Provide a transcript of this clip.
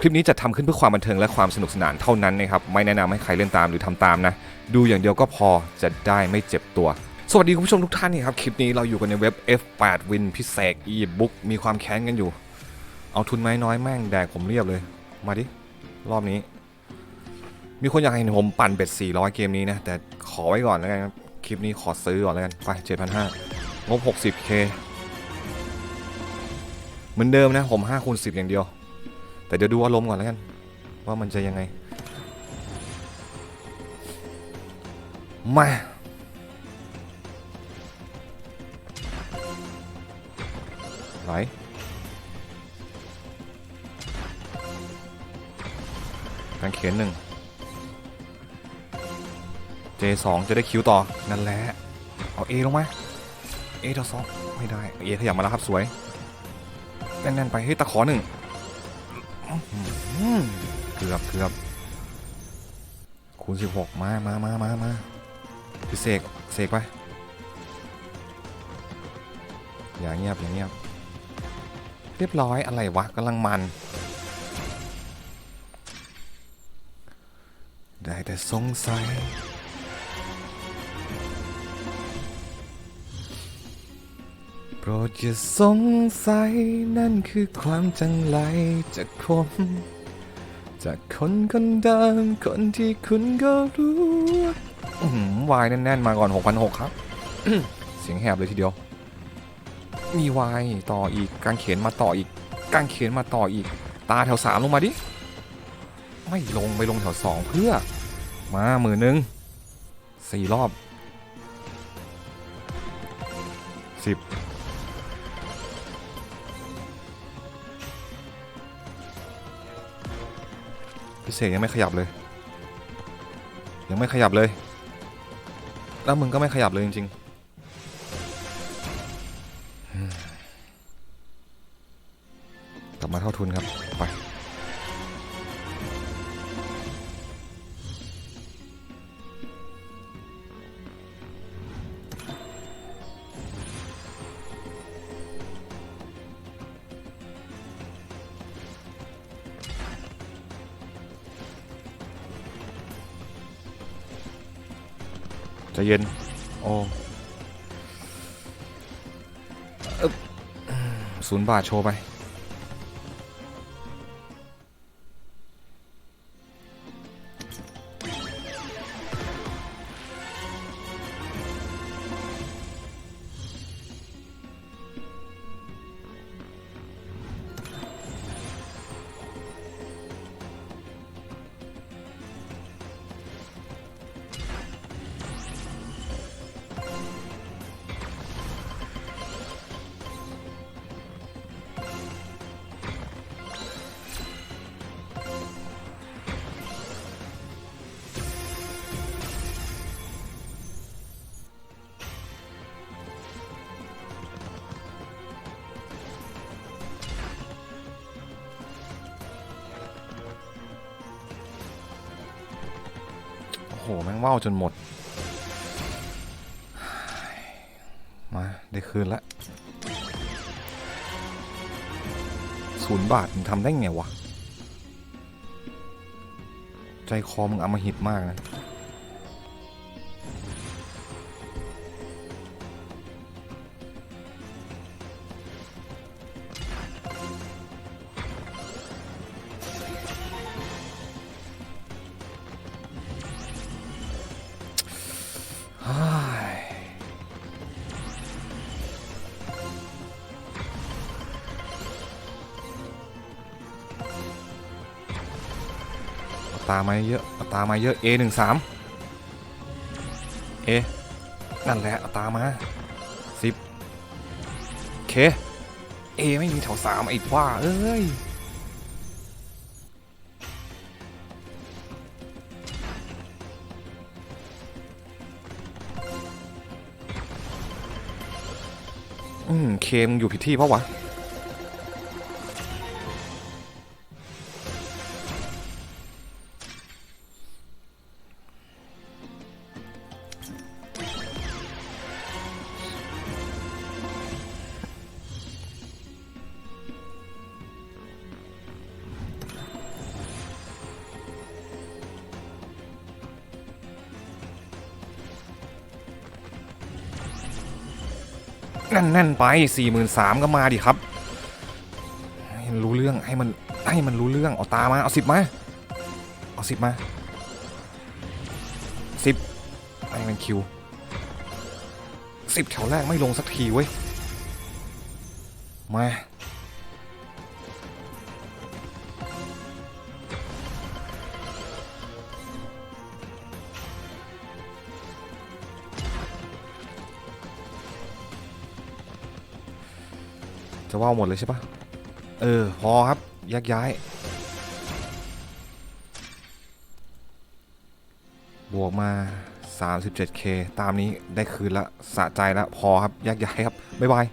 คลิปนี้จะทำขึ้นเพื่อความบันเทิงและความสนุกสนานเท่านั้นนะครับ ไม่แนะนำให้ใครเล่นตามหรือทำตามนะ ดูอย่างเดียวก็พอจะได้ไม่เจ็บตัวสวัสดีคุณผู้ชมทุกท่านนี่ครับ คลิปนี้เราอยู่กันในเว็บ F8 Win พิเศษ e-book มีความแค้นกันอยู่ เอาทุนไม้น้อยแม่งแดกผมเรียบเลย มาดิ รอบนี้ มีคนอยากเห็นผมปั่นเบ็ด 400 เกมนี้นะ แต่ขอไว้ก่อนแล้วกันครับ คลิปนี้ขอซื้อก่อนแล้วกัน ไป 7,500 งบ 60k เหมือนเดิมนะผม5คูณ10 อย่างเดียว แต่เดี๋ยวดูอารมณ์ก่อนแล้วกัน ว่ามันจะยังไง มาไหลการเขียนหนึ่ง J2 จะได้คิวต่อ นั่นแหละ เอา A ลงมา A ต่อสองไม่ได้ A ขยับมาแล้วครับสวย แน่นๆไป เฮ้ยตะขอหนึ่ง เกือบเกือบคูณ16มามามามามาพี่เสกเสกไป อย่าเงียบ อย่าเงียบ เรียบร้อยอะไรวะกำลังมัน ได้แต่สงสัย รดอย่าสงสัยนั่นคือความจังไรจากผมจากคนคนเดิมคนที่คุณก็รู้วายแน่นๆ มาก่อน 6,600 ครับ เสียงแหบเลยทีเดียว มีวายต่ออีกการเขียนมาต่ออีกการเขียนมาต่ออีก ตาแถวสามลงมาดิ ไม่ลงไม่ลงแถวสองเพื่อ มาหมื่นหนึ่งสี่รอบ 10 พิเศษยังไม่ขยับเลย ยังไม่ขยับเลย แล้วมึงก็ไม่ขยับเลยจริงๆกลับมาเท่าทุนครับ ไป ใจะเย็น โอ้อึ๊บศูนย์บาทโชว์ไป หแม่งว่าวจนหมด มา ได้คืนละศูนย์บาทมึงทำได้ไงวะ ใจคอมึงอามหิตมากนะ ตามาเยอะเอาตามาเยอะ A หนึ่งสาม A นั่นแหละเอาตามาสิบเค A ไม่มีแถวสามไอ้ว่าเอ้ยอืมเคมอยู่ผิดที่เพราะวะ แน่นไปสี่หมื่นสามก็มาดิครับให้มันรู้เรื่องให้มันให้มันรู้เรื่องเอาตามาเอาสิบมาเอาสิบมาสิบให้มันคิวสิบแถวแรกไม่ลงสักทีเว้ยมา จะว่าวหมดเลยใช่ปะเออ พอครับแยกย้าย บวกมา 37k ตามนี้ได้คืนละสะใจละพอครับแยกย้ายครับ บ๊ายบาย